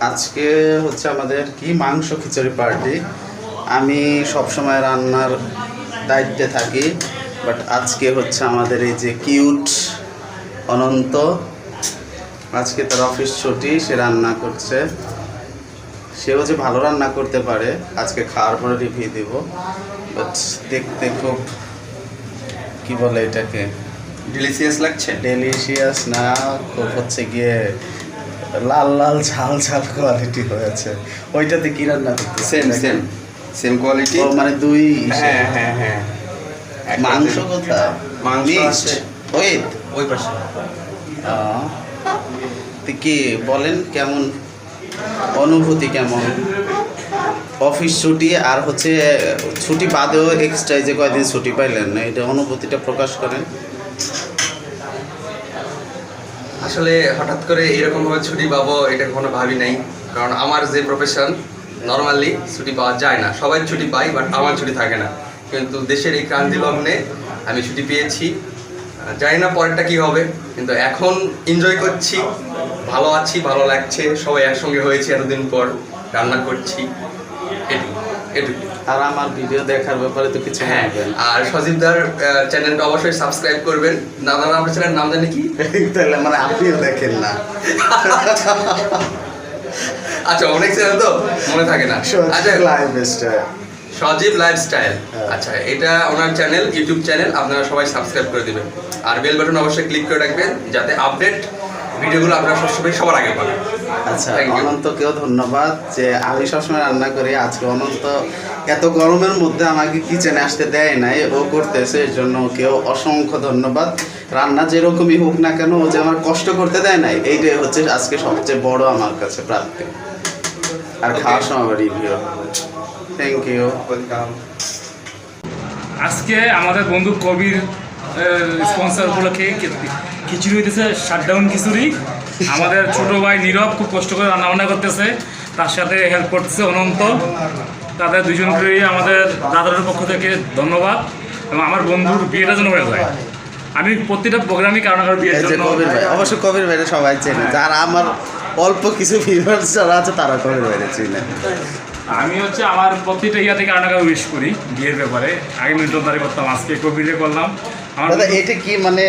আজকে হচ্ছে আমাদের কি? মাংস খিচুড়ি পার্টি আমি সবসময় রান্নার দায়িত্বে থাকি বাট আজকে হচ্ছে আমাদের এই যে কিউট অনন্ত আজকে তার অফিস ছুটি সে রান্না করছে। সেও যে ভালো রান্না করতে পারে আজকে খাওয়ার পরে রিভিউ দিব বাট দেখতে খুব কি বলে এটাকে? ডেলিশিয়াস লাগছে? ডেলিশিয়াস না খুব হচ্ছে গিয়ে লাল লাল ঝাল ঝাল কোয়ালিটি হয়েছে। ওইটাতে কি রান্না করতে সেম সেম সেম কোয়ালিটি মানে দুই হ্যাঁ হ্যাঁ হ্যাঁ। মাংস কোথায়? মাংস। Wait, ওই পাশে। কি বলেন কেমন? অনুভূতি কেমন? অফিস ছুটি আর হচ্ছে ছুটি বাদেও এক্সট্রা যে কয়দিন ছুটি পাইলেন না এটা অনুভূতিটা প্রকাশ করেন। আসলে হঠাৎ করে এরকম ভাবে ছুটি পাবো, এটা কখনো ভাবি নাই। কারণ আমার যে প্রফেশন নর্মালি ছুটি পাওয়া যায় না। সবাই ছুটি পাই বাট আমার ছুটি থাকে না। কিন্তু দেশের এই ক্রান্তি লগ্নে আমি ছুটি পেয়েছি। জানি না পরেরটা কি হবে, কিন্তু এখন এনজয় করছি। ভালো আছি, ভালো লাগছে। সবাই একসঙ্গে হয়েছে এতদিন পর। রান্না করছি। এটুকু আর আমার ভিডিও দেখার ব্যাপারে তো কিছু হ্যাঁ আর সজীবদার চ্যানেলটা অবশ্যই সাবস্ক্রাইব করবেন। দাদা আপনার চ্যানেলের নাম জানি কি? তাহলে মানে আপনিও দেখেন না। আচ্ছা অনেক চ্যানেল তো? মনে থাকে না। আচ্ছা স্টাইল সজীব লাইফস্টাইল হ্যাঁ। আচ্ছা এটা ওনার চ্যানেল ইউটিউব চ্যানেল আপনারা সবাই সাবস্ক্রাইব করে দিবেন। আর বেল বাটন অবশ্যই ক্লিক করে রাখবেন যাতে আপডেট ভিডিওগুলো আপনারা সবসময় সবার আগে পাবেন। আচ্ছা অনন্তকেও ধন্যবাদ যে আমি সবসময় রান্না করি। আজকে অনন্ত এত গরমের মধ্যে আমাকে কিচেনে আসতে দেয় নাই ও করতেছে এর জন্য ওকেও অসংখ্য ধন্যবাদ। রান্না যেরকমই হোক না কেন ও যে আমার কষ্ট করতে দেয় নাই এইটাই হচ্ছে আজকে সবচেয়ে বড় আমার কাছে প্রাপ্তি। আর. খাওয়ার সময় রিভিউ থ্যাংক ইউ ওয়েলকাম আজকে আমাদের বন্ধু কবির স্পন্সর উপলক্ষে খিচুড়ি হইতেছে শাটডাউন খিচুড়ি। আমাদের ছোট ভাই নীরব খুব কষ্ট করে রান্নাবান্না করতেছে। তার সাথে হেল্প করতেছে অনন্ত। তাদের দুজনকেই আমাদের দাদার পক্ষ থেকে ধন্যবাদ। এবং আমার বন্ধুর বিয়েটা যেন হয়ে যায়। আমি প্রতিটা প্রোগ্রামই কারণ কারণ বিয়ের এই যে জন্য কবির ভাই অবশ্য কবির ভাইরে সবাই চেনে। যারা আমার অল্প কিছু ভিউয়ার্স যারা আছে তারা কবির ভাইরে চিনে। আমি হচ্ছে আমার প্রতিটা ইয়া থেকে আনাকা উইশ করি বিয়ের ব্যাপারে। আগে মিল্টনদারি করতাম আজকে কবিরে করলাম। দাদা এটা কি মানে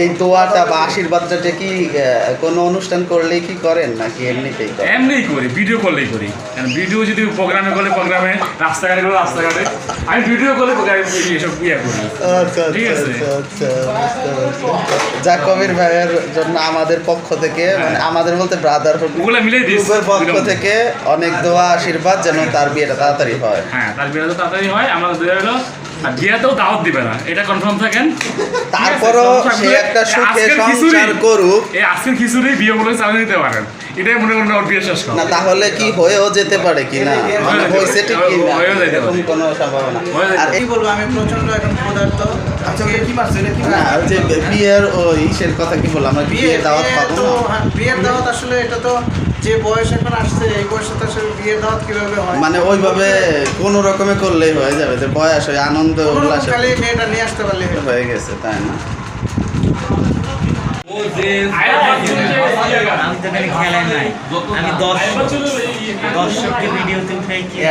এই দোয়াটা বা আশীর্বাদটা কি কোনো অনুষ্ঠান করলে কি করেন নাকি এমনিতেই করেন? এমনিই করি ভিডিও করলেই করি। কারণ ভিডিও যদি প্রোগ্রামে করলে প্রোগ্রামে রাস্তাঘাটে করলে রাস্তাঘাটে। আমি ভিডিও করলে এসব ইয়ে করি। আচ্ছা ঠিক আচ্ছা আছে। আচ্ছা। যা কবির ভাইয়ের জন্য আমাদের পক্ষ থেকে মানে আমাদের বলতে ব্রাদার ওগুলো মিলেই গ্রুপের পক্ষ থেকে অনেক দোয়া আশীর্বাদ যেন তার বিয়েটা তাড়াতাড়ি হয়। হ্যাঁ তার বিয়ে তো তাড়াতাড়ি হয়। আমার দুই হলো আর বিয়েতেও দাওয়াত দিবে না। এটা কনফার্ম থাকেন? তারপরও সে একটা সুখে সংসার করুক। এই আজকের খিচুড়ি বিয়ে বলে চালিয়ে নিতে পারেন। এটাই মনে করেন ওর বিয়ে শেষ না তাহলে কি হয়েও যেতে পারে কি না? মানে হয়েছে ঠিক কি না? হয়েও যেতে এরকম পারে। কোনো সম্ভাবনা। আর এই বলব আমি প্রচণ্ড এখন ক্ষুধার্ত আচ্ছা কি মারছে কি না যে বিয়ের ওই ইসের কথা কি বললাম? আমরা বিয়ে বিয়ের দাওয়াত পাবো হ্যাঁ, বিয়ের দাওয়াত আসলে এটা তো যে বয়স এখন আসছে এই বয়সে তো আসলে বিয়ের দাওয়াত কীভাবে হয়? মানে ওইভাবে কোন রকমে করলেই হয়ে যাবে যে বয়স হয় আনন্দ উল্লাসে খালি মেয়েটা নিয়ে আসতে পারলে হয়ে গেছে তাই না?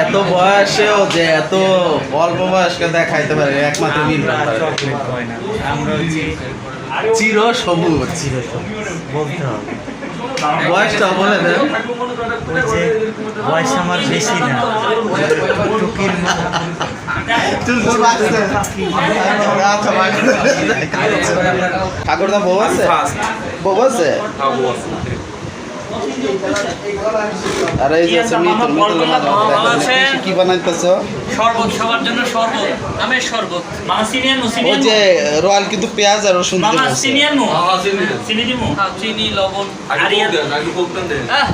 এত বয়সেও যে এত অল্প বয়সকে দেখাইতে পারে একমাত্র চির সবুজ বলতে হবে। বয়সটা বলে দেন। যে বয়স আমার বেশি না। টুকির মতো। ঠাকুরদা বউ আছে? বউ আছে। আর এই যে আছে মিতুল মিতুল কি বানাইতেছো? শরবত সবার জন্য শরবত আমের শরবত। মামা সিনিয়র মু ওই যে রয়্যাল কিন্তু পেঁয়াজ আর রসুন মামা সিনিয়র চিনি দিমু? হ্যাঁ চিনি লবণ আরিয়া আহ,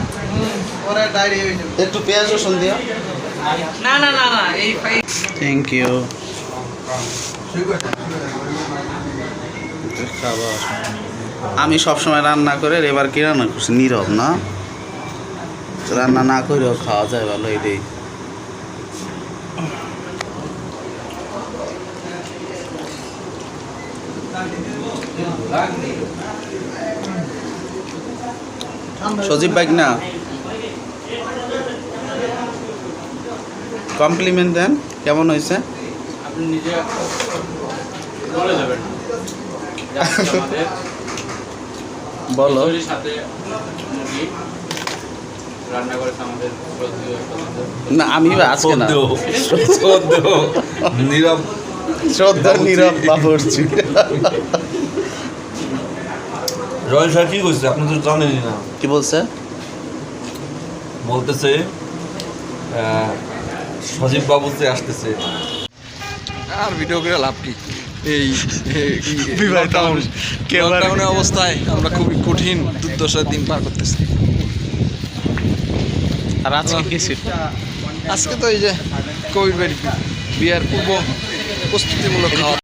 ওরা হয়ে যাবে। একটু পেঁয়াজ রসুন দিও। না না না না এই থ্যাংক ইউ আমি সবসময় রান্না করে এবার কি রান্না করছি? নীরব না? রান্না না করেও খাওয়া যায় ভালো এটাই সজীব বাইক না কমপ্লিমেন্ট দেন, কেমন হয়েছে? আপনি নিজে যাবেন। সদস্য। না আমি আজকে না। নীরব। শ্রদ্ধা নীরব বাবরচি। রয়্যাল স্যার কি করছে আপনি তো জানেনই না। কি বলছে? বলতেছে সজীব বাবু যে আসতেছে। আর ভিডিও করে লাভ কি? এই লকডাউনের অবস্থায় আমরা খুবই কঠিন দুর্দশার দিন পার করতেছি। আর আজকে আজকে তো এই যে কোভিড বিয়ার পূর্ব প্রস্তুতিমূলক খাওয়া